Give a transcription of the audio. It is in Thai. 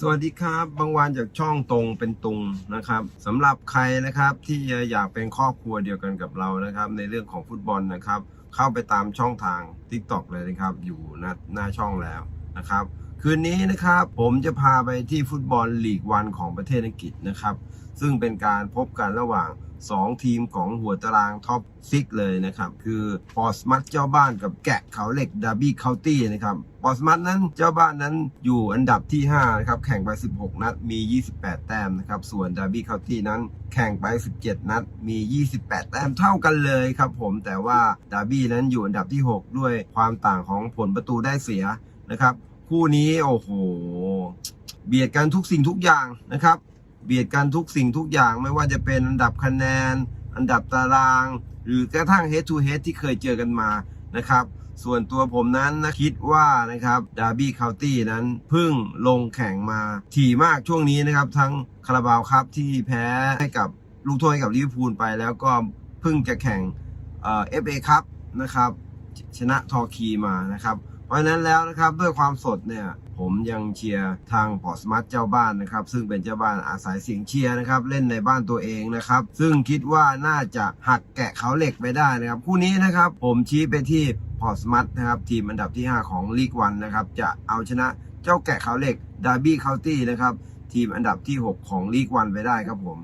สวัสดีครับบางวันจากช่องตรงเป็นตุงนะครับสำหรับใครนะครับที่อยากเป็นครอบครัวเดียวกันกับเรานะครับ ในเรื่องของฟุตบอลนะครับ เข้าไปตามช่องทาง TikTok เลยนะครับ อยู่หน้าหน้าช่องแล้วนะครับ คืนนี้นะครับผมจะพาไปที่ฟุตบอลลีกวันของประเทศอังกฤษนะครับ ซึ่งเป็นการพบกันระหว่าง 2 ทีมของหัวตารางท็อปซิกเลยนะครับ คือปอสมัตเจ้าบ้านกับแกะเขาเหล็กดาร์บี้เคาน์ตี้นะครับปอสมัตนั้นเจ้าบ้านนั้นอยู่อันดับที่5นะครับแข่งไป 16 นัดมี 28 แต้มนะครับ ส่วนดาร์บี้เคาน์ตี้นั้นแข่งไป 17 นัดมี 28 แต้มเท่ากันเลยครับผมแต่ว่าดาร์บี้นั้นอยู่อันดับที่ 6 ด้วยความต่างของผลประตูได้เสียนะครับ คู่นี้โอ้โห เบียดกันทุกสิ่งทุกอย่างนะครับ เบียดกันทุกสิ่งทุกอย่างไม่ว่าจะเป็นอันดับคะแนน อันดับตาราง หรือกระทั่ง head to head ที่เคยเจอกันมานะครับส่วนตัวผมนั้นนะคิดว่านะครับดาร์บี้คาน์ตี้นั้นเพิ่งลงแข่งมาถี่มากช่วงนี้นะครับ ทั้งคาราบาวครับที่แพ้ให้กับลูกโทษให้กับลิเวอร์พูลไป แล้วก็เพิ่งจะแข่งเอฟเอคัพนะครับชนะทอร์คีมานะครับ เพราะฉะนั้นแล้วนะครับด้วยความสดเนี่ยผมยังเชียร์ทางพอสมัตเจ้าบ้านนะครับ ซึ่งเป็นเจ้าบ้านอาศัยเสียงเชียร์นะครับ เล่นในบ้านตัวเองนะครับ ซึ่งคิดว่าน่าจะหักแกะเขาเหล็กไปได้นะครับ คู่นี้นะครับ ผมชี้ไปที่พอสมัตนะครับ ทีมอันดับที่ 5 ของลีกวันนะครับ จะเอาชนะเจ้าแกะเขาเหล็กดาร์บี้เคาน์ตี้นะครับ ทีมอันดับที่ 6 ของลีกวันไปได้ครับผม